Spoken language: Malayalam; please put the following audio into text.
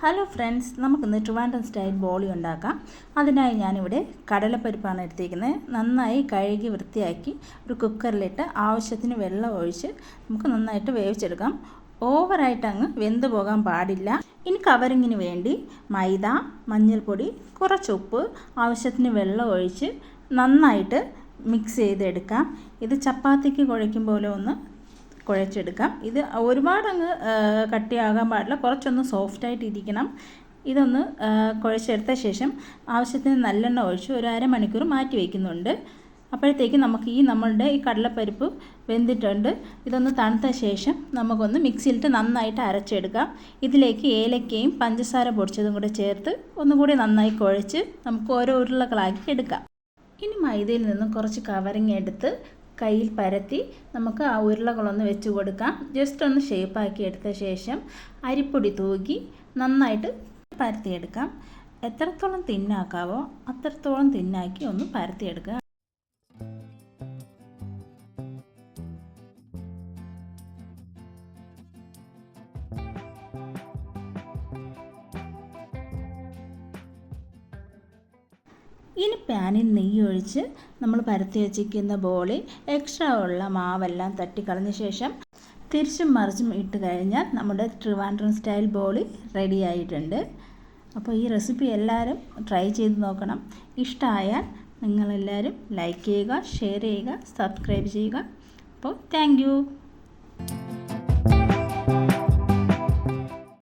ഹലോ ഫ്രണ്ട്സ് നമുക്കിന്ന് ട്രിവാൻഡ്രം സ്റ്റൈൽ ബോളി ഉണ്ടാക്കാം. അതിനായി ഞാനിവിടെ കടലപ്പരിപ്പാണ് എടുത്തിരിക്കുന്നത്. നന്നായി കഴുകി വൃത്തിയാക്കി ഒരു കുക്കറിലിട്ട് ആവശ്യത്തിന് വെള്ളം ഒഴിച്ച് നമുക്ക് നന്നായിട്ട് വേവിച്ചെടുക്കാം. ഓവറായിട്ട് അങ്ങ് വെന്ത് പോകാൻ പാടില്ല. ഇനി കവറിങ്ങിന് വേണ്ടി മൈദ മഞ്ഞൾപ്പൊടി കുറച്ച് ഉപ്പ് ആവശ്യത്തിന് വെള്ളം ഒഴിച്ച് നന്നായിട്ട് മിക്സ് ചെയ്തെടുക്കാം. ഇത് ചപ്പാത്തിക്ക് കുഴയ്ക്കും പോലെ ഒന്ന് കുഴച്ചെടുക്കാം. ഇത് ഒരുപാടങ്ങ് കട്ടിയാകാൻ പാടില്ല. കുറച്ചൊന്ന് സോഫ്റ്റായിട്ട് ഇരിക്കണം ഇതൊന്ന് കുഴച്ചെടുത്ത ശേഷം ആവശ്യത്തിന് നല്ലെണ്ണ ഒഴിച്ച് ഒരു അരമണിക്കൂർ മാറ്റി വയ്ക്കുന്നുണ്ട് അപ്പോഴത്തേക്ക് നമുക്ക് ഈ നമ്മളുടെ ഈ കടലപ്പരിപ്പ് വെന്തിട്ടുണ്ട്. ഇതൊന്ന് തണുത്ത ശേഷം നമുക്കൊന്ന് മിക്സിയിലിട്ട് നന്നായിട്ട് അരച്ചെടുക്കാം. ഇതിലേക്ക് ഏലക്കയും പഞ്ചസാര പൊടിച്ചതും കൂടെ ചേർത്ത് ഒന്നുകൂടി നന്നായി കുഴച്ച് നമുക്ക് ഓരോ ഉരുളകളാക്കി എടുക്കാം. ഇനി മൈദയിൽ നിന്നും കുറച്ച് കവറിങ് എടുത്ത് കയ്യിൽ പരത്തി നമുക്ക് ആ ഉരുളകളൊന്ന് വെച്ച് കൊടുക്കാം. ജസ്റ്റ് ഒന്ന് ഷേപ്പാക്കി എടുത്ത ശേഷം അരിപ്പൊടി തൂക്കി നന്നായിട്ട് പരത്തിയെടുക്കാം. എത്രത്തോളം തിന്നാക്കാവോ അത്രത്തോളം തിന്നാക്കി ഒന്ന് പരത്തിയെടുക്കുക. ഇനി പാനിൽ നെയ്യ് ഒഴിച്ച് നമ്മൾ പരത്തി വെച്ചിരിക്കുന്ന ബോളിൽ എക്സ്ട്രാ ഉള്ള മാവെല്ലാം തട്ടിക്കളഞ്ഞ ശേഷം തിരിച്ചും മറിച്ചും ഇട്ട് കഴിഞ്ഞാൽ നമ്മുടെ ട്രിവാൻഡ്രം സ്റ്റൈൽ ബോളി റെഡി ആയിട്ടുണ്ട്. അപ്പോൾ ഈ റെസിപ്പി എല്ലാവരും ട്രൈ ചെയ്ത് നോക്കണം. ഇഷ്ടമായാൽ നിങ്ങളെല്ലാവരും ലൈക്ക് ചെയ്യുക ഷെയർ ചെയ്യുക സബ്സ്ക്രൈബ് ചെയ്യുക. അപ്പോൾ താങ്ക്